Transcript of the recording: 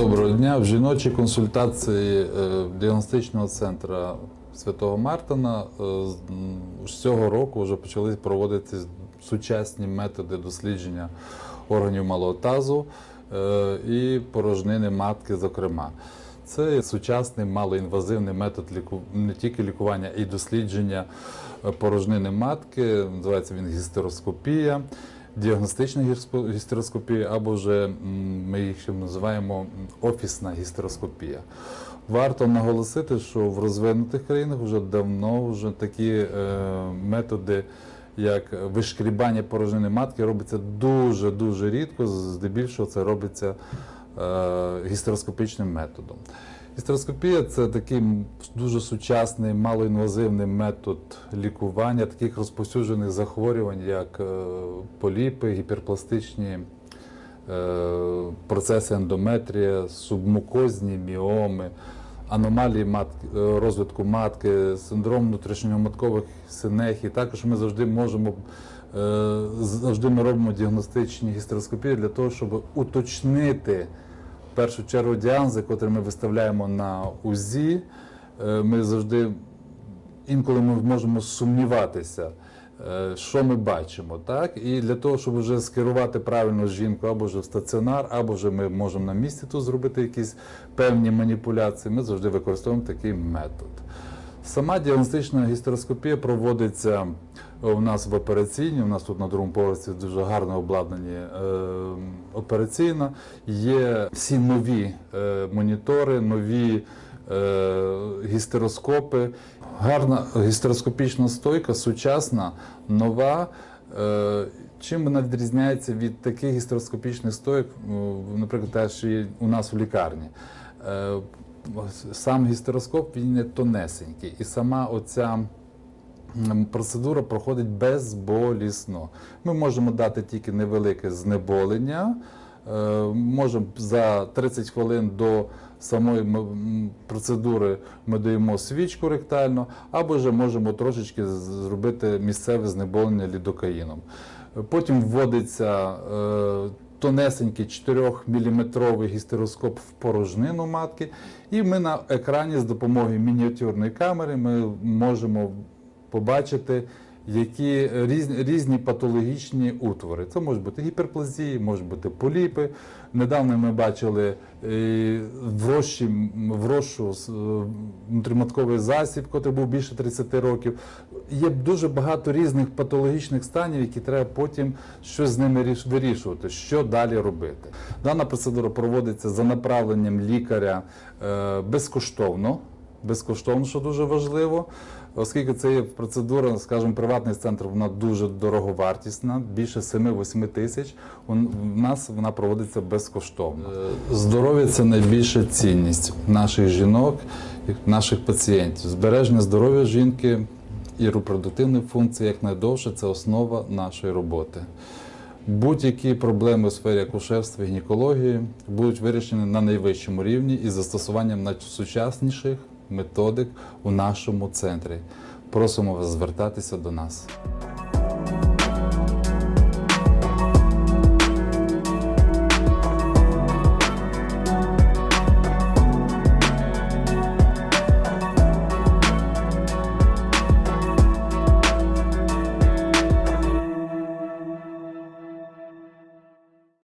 Доброго дня. В жіночій консультації е, діагностичного центру Святого Мартина е, з цього року вже почали проводитись сучасні методи дослідження органів малого тазу е, і порожнини матки, зокрема. Це сучасний малоінвазивний метод не тільки лікування і дослідження порожнини матки. Називається він гістероскопія, діагностична гістероскопія, або вже ми їх ще називаємо офісна гістероскопія. Варто наголосити, що в розвинутих країнах вже давно вже такі е, методи, як вишкрібання порожнини матки, робиться дуже дуже рідко. Здебільшого це робиться е, гістероскопічним методом. Гістероскопія це такий дуже сучасний, малоінвазивний метод лікування таких розповсюджених захворювань, як е, поліпи, гіперпластичні е, процеси ендометрія, субмукозні міоми, аномалії е, розвитку матки, синдром внутрішньоматкових синехій. Також ми завжди можемо завжди ми робимо діагностичні гістероскопії для того, щоб уточнити в першу чергу діагнози, котрі ми виставляємо на УЗІ. Е, Ми завжди інколи ми можемо сумніватися, е, що ми бачимо, так? І для того, щоб вже скерувати правильно жінку або вже в стаціонар, або вже ми можемо на місці тут зробити якісь певні маніпуляції, ми завжди використовуємо такий метод. Сама діагностична гістероскопія проводиться у нас в операційній. У нас тут на другому поверсі дуже гарно обладнані е, операційна. Є всі нові е, монітори, нові е, гістероскопи. Гарна гістероскопічна стойка, сучасна, нова. Е, Чим вона відрізняється від таких гістероскопічних стоїк, ну, наприклад, те, що є у нас в лікарні? Сам гістероскоп він не тонесенький, і сама оця процедура проходить безболісно. Ми можемо дати тільки невелике знеболення. Е, Можемо за 30 хвилин до самої процедури ми даємо свічку ректально, або ж можемо трошечки зробити місцеве знеболення лідокаїном. Потім вводиться е, тонесенький 4-мм гістероскоп в порожнину матки, і ми на екрані з допомогою мініатюрної камери ми можемо побачити, які різні, різні патологічні утвори. Це можуть бути гіперплазії, можуть бути поліпи. Недавно ми бачили е, врощі, м, врощу с- е, внутріматковий засіб, який був більше 30 років. Є дуже багато різних патологічних станів, які треба потім щось з ними вирішувати, що далі робити. Дана процедура проводиться за направленням лікаря е, безкоштовно. Безкоштовно, що дуже важливо, оскільки це є процедура, скажімо, приватний центр, вона дуже дороговартісна, більше 7-8 тисяч. У нас вона проводиться безкоштовно. Е, Здоров'я це найбільша цінність наших жінок, наших пацієнтів. Збереження здоров'я жінки і репродуктивної функції якнайдовше це основа нашої роботи. Будь-які проблеми у сфері акушерства і гінекології будуть вирішені на найвищому рівні із застосуванням найсучасніших методик у нашому центрі. Просимо вас звертатися до нас.